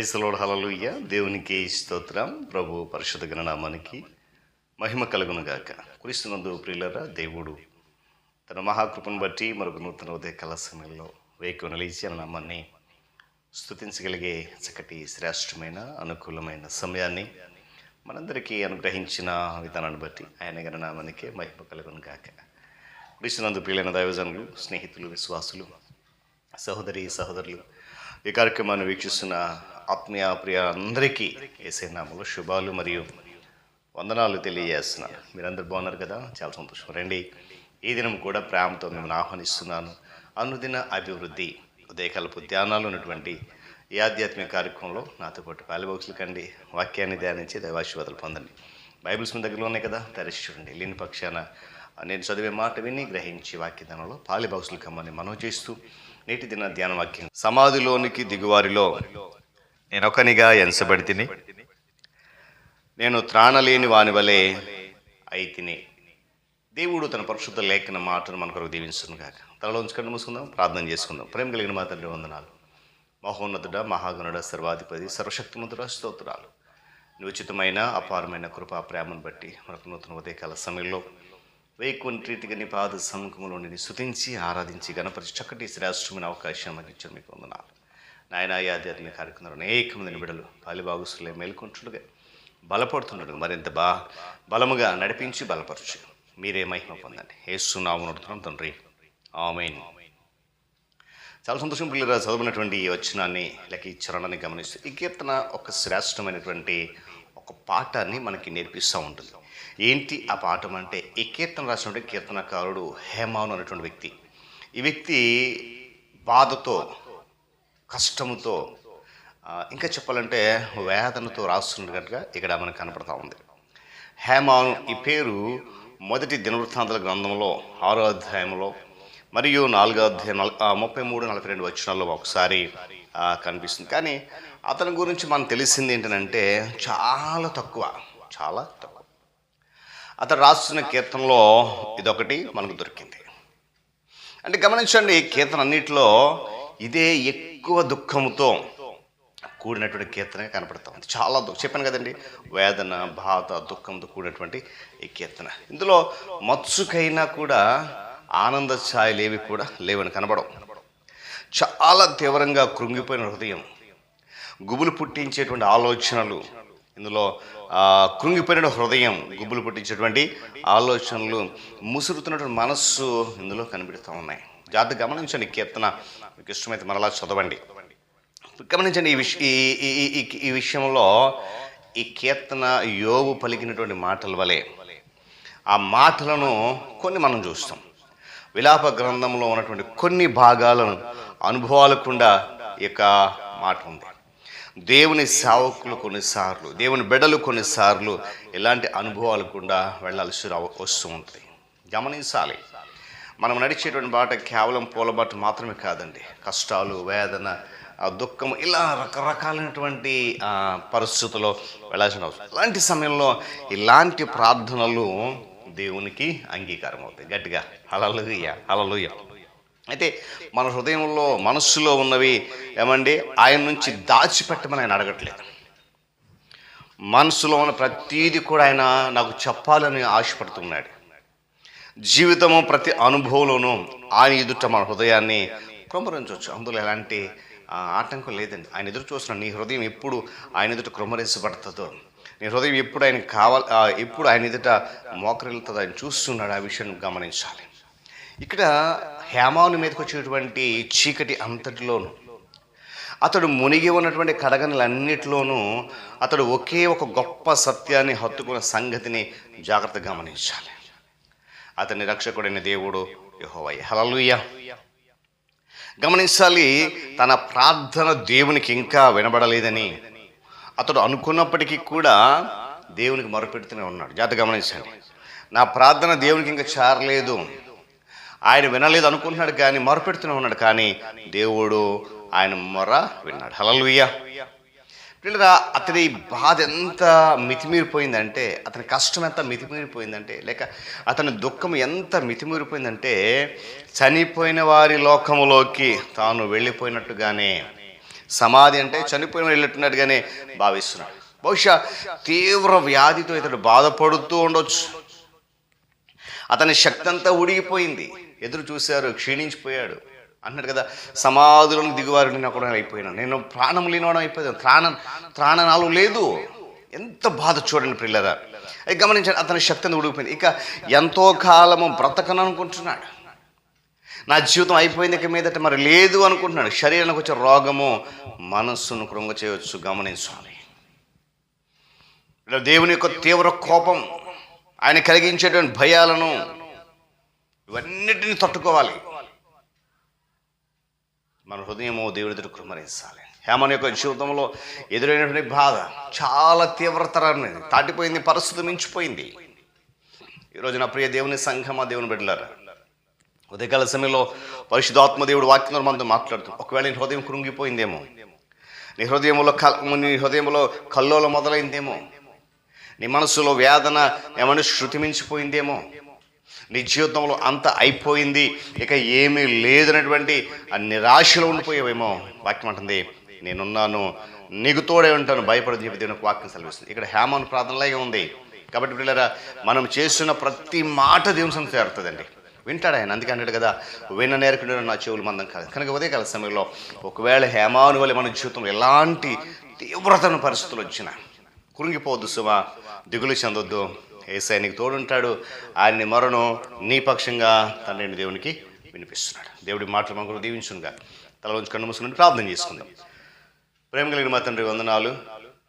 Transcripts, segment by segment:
ప్రైసలోడ్ hallelujah దేవునికి స్తోత్రం. ప్రభు పరిషత్ గణనామానికి మహిమ కలుగును గాక క్రీస్తునందు ప్రియులరా దేవుడు తన మహాకృపను బట్టి మరొక నూతన ఉదయ కళ సమయంలో వేకు నిలిచి నామాన్ని స్థుతించగలిగే చక్కటి శ్రేష్టమైన అనుకూలమైన సమయాన్ని మనందరికీ అనుగ్రహించిన విధానాన్ని బట్టి ఆయన గణనామానికి మహిమ కలుగును గాక క్రీస్తునందు ప్రియులైన దైవజనులు స్నేహితులు విశ్వాసులు సహోదరి సహోదరులు ఈ కార్యక్రమాన్ని వీక్షిస్తున్న ఆత్మీయ ప్రియ అందరికీ వేసే నామలో శుభాలు మరియు వందనాలు తెలియజేస్తున్నాను మీరందరు బాగున్నారు కదా? చాలా సంతోషం. రండి ఈ దినం కూడా ప్రేమతో మిమ్మల్ని ఆహ్వానిస్తున్నాను. అనుదిన అభివృద్ధి ఉదయకాలపు ధ్యానాలు ఉన్నటువంటి ఈ ఆధ్యాత్మిక కార్యక్రమంలో నాతో పాటు పాలిబాక్సులు కండి వాక్యాన్ని ధ్యానించి దైవాశీర్వాదాలు పొందండి. బైబిల్స్ మీ దగ్గరలో ఉన్నాయి కదా? తెరచి చూడండి. లేని పక్షాన నేను చదివే మాట విని గ్రహించి వాక్యదానంలో పాలిబాక్సులు కమ్మని మనం చేస్తూ నేటి దిన ధ్యాన వాక్యం సమాధిలోనికి దిగువారిలో నేనొకనిగా ఎంచబడి తిని నేను త్రాణలేని వాని వలె అయితిని. దేవుడు తన పరిశుద్ధ లేఖన మాటను మన కొరకు దీవించును కాక తలలో ఉంచుకొని మూసుకుందాం ప్రార్థన చేసుకుందాం. ప్రేమ కలిగిన మా తండ్రి వందనాలు. మహోన్నతుడ మహాగణుడ సర్వాధిపతి సర్వశక్తిమంతుడ స్తోత్రాలు. ఉచితమైన అపారమైన కృపా ప్రేమను బట్టి మనకు నూతన ఉదయకాల సమయంలో వేకుని నీ పాద సముఖంలో నేను శుతించి ఆరాధించి గణపరిచి చక్కటి శ్రేష్టమైన అవకాశం అందించడం మీకు వందనాలు. నాయన ఈ ఆధ్యాత్మిక కార్యక్రమంలో అనేకమంది బిడలు పాలిబాగుసులే మేల్కొంటుండగా బలపడుతున్నాడు మరింత బా బలముగా నడిపించి బలపరచు. మీరే మహిమ పొందండి. ఏస్తున్నాము నడుతున్నాం తండ్రి. ఆమెన్. చాలా సంతోషం పిల్లలు చదువుకున్నటువంటి ఈ వచనాన్ని లెక్క ఈ చరణాన్ని గమనిస్తూ ఈ కీర్తన ఒక శ్రేష్టమైనటువంటి ఒక పాఠాన్ని మనకి నేర్పిస్తూ ఉంటుంది. ఏంటి ఆ పాఠం అంటే ఈ కీర్తన రాసినటువంటి కీర్తనకారుడు హేమాను అనేటువంటి వ్యక్తి. ఈ వ్యక్తి బాధతో కష్టముతో ఇంకా చెప్పాలంటే వేదనతో రాస్తున్నట్టుగా ఇక్కడ మనకు కనపడతా ఉంది. హేమాను ఈ పేరు మొదటి దినవృత్తాంతాల గ్రంథంలో ఆరో అధ్యాయంలో మరియు నాలుగో అధ్యాయం ముప్పై మూడు నలభై రెండు వచ్చినాల్లో ఒకసారి కనిపిస్తుంది. కానీ అతని గురించి మనం తెలిసింది ఏంటంటే చాలా తక్కువ చాలా తక్కువ. అతను రాస్తున్న కీర్తనలో ఇదొకటి మనకు దొరికింది. అంటే గమనించండి ఈ కీర్తన అన్నిటిలో ఇదే ఎక్కువ దుఃఖముతో కూడినటువంటి కీర్తన కనపడతా ఉంది. చాలా దుఃఖం చెప్పాను కదండి వేదన బాధ దుఃఖంతో కూడినటువంటి ఈ కీర్తన. ఇందులో మత్సుకైనా కూడా ఆనంద ఛాయలు ఏవి కూడా లేవని కనబడవు. చాలా తీవ్రంగా కృంగిపోయిన హృదయం గుబులు పుట్టించేటువంటి ఆలోచనలు. ఇందులో కృంగిపోయిన హృదయం గుబులు పుట్టించేటువంటి ఆలోచనలు ముసురుతున్నటువంటి మనస్సు ఇందులో కనిపెడుతూ ఉన్నాయి. జాగ్రత్త గమనించండి కీర్తన. మీకు ఇష్టమైతే మరలా చదవండి. గమనించండి ఈ విష ఈ ఈ విషయంలో ఈ కీర్తన యోగు పలికినటువంటి మాటల వలె ఆ మాటలను కొన్ని మనం చూస్తాం. విలాప గ్రంథంలో ఉన్నటువంటి కొన్ని భాగాలను అనుభవాలకుండా ఈ యొక్క మాట ఉంది. దేవుని సేవకులు కొన్నిసార్లు దేవుని బిడలు కొన్నిసార్లు ఇలాంటి అనుభవాలు కూడా వెళ్ళాల్సి రా- వస్తూ ఉంటుంది గమనించాలి. మనం నడిచేటువంటి బాట కేవలం పూలబాట మాత్రమే కాదండి. కష్టాలు వేదన దుఃఖం ఇలా రకరకాలైనటువంటి పరిస్థితుల్లో వెళ్ళాల్సిన అవసరం. ఇలాంటి సమయంలో ఇలాంటి ప్రార్థనలు దేవునికి అంగీకారం అవుతాయి. గట్టిగా అలలుయ్య అలలుయ్య అయితే మన హృదయంలో మనస్సులో ఉన్నవి ఏమండి? ఆయన నుంచి దాచిపెట్టమని ఆయన అడగట్లేదు మనసులో ఉన్న ప్రతీది కూడా ఆయన నాకు చెప్పాలని ఆశపడుతున్నాడు. జీవితము ప్రతి అనుభవంలోనూ ఆయన ఎదుట మన హృదయాన్ని క్రమరించవచ్చు అందులో ఎలాంటి ఆటంకం లేదండి. ఆయన ఎదురు చూసిన నీ హృదయం ఎప్పుడు ఆయన ఎదుట క్రమరించబడుతుందో నీ హృదయం ఎప్పుడు ఆయన కావాలి ఎప్పుడు ఆయన ఎదుట మోకరిల్లుతుందో ఆయన చూస్తున్నాడు. ఆ విషయం గమనించాలి. ఇక్కడ హేమాను మీదకి వచ్చేటువంటి చీకటి అంతటిలోనూ అతడు మునిగి ఉన్నటువంటి కడగనలన్నిటిలోనూ అతడు ఒకే ఒక గొప్ప సత్యాన్ని హత్తుకున్న సంగతిని జాగ్రత్తగా గమనించాలి. అతని రక్షకుడైన దేవుడు యహోవయ్య హలలుయ్య గమనించాలి తన ప్రార్థన దేవునికి ఇంకా వినబడలేదని. అతడు అనుకున్నప్పటికీ కూడా దేవునికి మొరపెడుతూనే ఉన్నాడు. జాగ్రత్త గమనించండి. నా ప్రార్థన దేవునికి ఇంకా చేరలేదు. ఆయన వినలేదు అనుకుంటున్నాడు కానీ మొరపెడుతూనే ఉన్నాడు కానీ దేవుడు ఆయన మొర విన్నాడు. హలలుయ్య పిల్లరా అతని బాధ ఎంత మితిమీరిపోయిందంటే అతని కష్టం ఎంత మితిమీరిపోయిందంటే లేక అతని దుఃఖం ఎంత మితిమీరిపోయిందంటే చనిపోయిన వారి లోకములోకి తాను వెళ్ళిపోయినట్టుగానే సమాధి అంటే చనిపోయిన వెళ్ళట్టున్నట్టుగానే భావిస్తున్నాడు. బహుశా తీవ్ర వ్యాధితో ఇతడు బాధపడుతూ ఉండొచ్చు. అతని శక్తి అంతా ఉడిగిపోయింది. ఎదురు చూశారు క్షీణించిపోయాడు. అన్నాడు కదా సమాధులను దిగువారు నేను కూడా అయిపోయినా. నేను ప్రాణం లేనివాడు అయిపోయాను. త్రాణ నాలుగు లేదు. ఎంత బాధ చూడండి పిల్లరా అది గమనించాడు అతని శక్తి అంతా ఉడిగిపోయింది ఇక ఎంతో కాలము బ్రతకను అనుకుంటున్నాడు. నా జీవితం అయిపోయింది ఇక మీదట మరి లేదు అనుకుంటున్నాడు. శరీరానికి వచ్చే రోగము మనస్సును కృంగ చేయవచ్చు గమనించాలి దేవుని యొక్క తీవ్ర కోపం ఆయన కలిగించేటువంటి భయాలను ఇవన్నిటిని తట్టుకోవాలి. మన హృదయము దేవుడి దగ్గర కృమరించాలి. హేమన్ యొక్క జీవితంలో ఎదురైనటువంటి బాధ చాలా తీవ్రతరమైనది దాటిపోయింది పరిస్థితి మించిపోయింది. ఈరోజు నా ప్రియ దేవుని సంఘమా దేవుని బిడ్డలారు ఉదయకాల సమయంలో పరిశుధాత్మ దేవుడు వాక్యం మనతో మాట్లాడుతాం ఒకవేళ నీ హృదయం కృంగిపోయిందేమో నీ హృదయంలో కల్ నీ హృదయంలో కల్లోల మొదలైందేమో నీ మనసులో వేదన ఏమైనా శృతిమించిపోయిందేమో నీ జీవితంలో అంత అయిపోయింది ఇక ఏమీ లేదనేటువంటి ఆ నిరాశలో ఉండిపోయావేమో వాక్యం అంటుంది. నేనున్నాను నీకు తోడే ఉంటాను భయపడదు చెప్పి దేవునికి వాక్యం సెలవిస్తుంది. ఇక్కడ హేమాను ప్రార్థనలాగే ఉంది. కాబట్టి పిల్లరా మనం చేస్తున్న ప్రతి మాట దేవుని సంత చేరుతుందండి వింటాడు ఆయన? అందుకే అన్నాడు కదా విన్న నేర్పుడు నా చెవులు మందం కాదు. కనుక ఉదయకాల సమయంలో ఒకవేళ హేమాను వల్ల మన జీవితంలో ఎలాంటి తీవ్రతను పరిస్థితులు వచ్చినా కురింగిపోవద్దు సుమా దిగులు చెందొద్దు. ఏసై నీకు తోడుంటాడు. ఆయన్ని మరణం నీ పక్షంగా తండ్రిని దేవునికి వినిపిస్తున్నాడు. దేవుడి మాటలు మనకు దీవించునుగా తల ఉంచి కన్ను మూసుకుని ప్రార్థన చేసుకుందాం. ప్రేమ కలిగిన మా తండ్రి వందనాలు.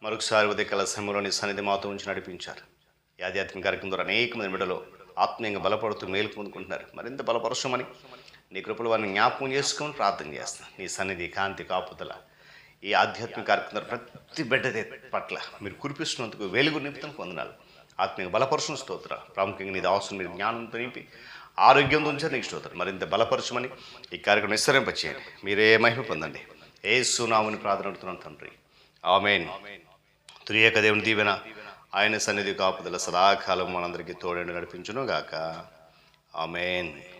మరొకసారి ఉదయకాల సమయంలోని సన్నిధి మాతో ఉంచి నడిపించారు. ఈ ఆధ్యాత్మిక కార్యక్రమం ద్వారా అనేక మంది బిడ్డలు ఆత్మీయంగా బలపడుతూ మేలు పొందుకుంటున్నారు. మరింత బలపరచమని నీ కృపలు వారిని జ్ఞాపకం చేసుకొని ప్రార్థన చేస్తాను నీ సన్నిధి కాంతి కాపుదల ఈ ఆధ్యాత్మిక కార్యక్రమం ద్వారా ప్రతి బిడ్డ పట్ల మీరు కురిపిస్తున్నందుకు వెలుగు నిమిత్తం పొందనాలు ఆత్మీయ బలపరుచిన స్తోత్ర. ప్రాముఖ్యంగా నీ అవసరం మీద జ్ఞానంతో నింపి ఆరోగ్యంతో ఉంచారు నీకు స్తోత్రం. మరింత బలపరచమని ఈ కార్యక్రమం విస్తరింపచేయండి మీరే మహిమ పొందండి. ఏ సునామని ప్రార్థన అడుగుతున్నాను తండ్రి. ఆమెన్. త్రియేక దేవుని దీవెన ఆయన సన్నిధి కాపుదల సదాకాలం మనందరికీ తోడని నడిపించును గాక ఆమెన్.